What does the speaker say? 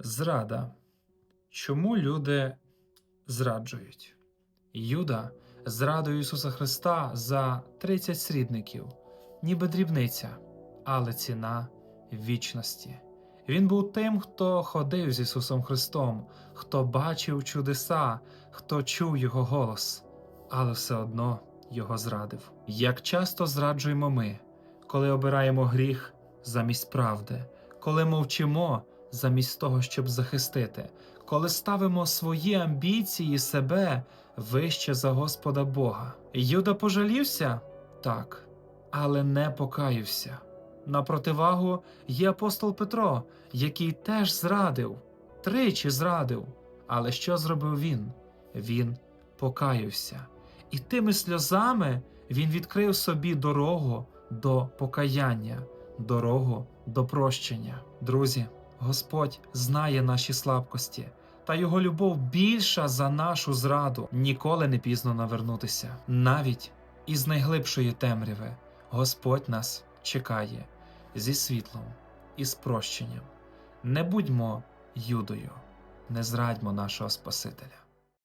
Зрада. Чому люди зраджують? Юда зрадою Ісуса Христа за 30 срібників, ніби дрібниця, але ціна вічності. Він був тим, хто ходив з Ісусом Христом, хто бачив чудеса, хто чув Його голос, але все одно Його зрадив. Як часто зраджуємо ми, коли обираємо гріх замість правди, коли мовчимо замість того, щоб захистити, коли ставимо свої амбіції себе вище за Господа Бога. Юда пожалівся? Так, але не покаявся. На противагу є апостол Петро, який теж зрадив, тричі зрадив. Але що зробив він? Він покаявся. І тими сльозами він відкрив собі дорогу до покаяння, дорогу до прощення. Друзі, Господь знає наші слабкості, та його любов більша за нашу зраду. Ніколи не пізно навернутися. Навіть із найглибшої темряви Господь нас чекає зі світлом і з прощенням. Не будьмо юдою, не зрадьмо нашого Спасителя.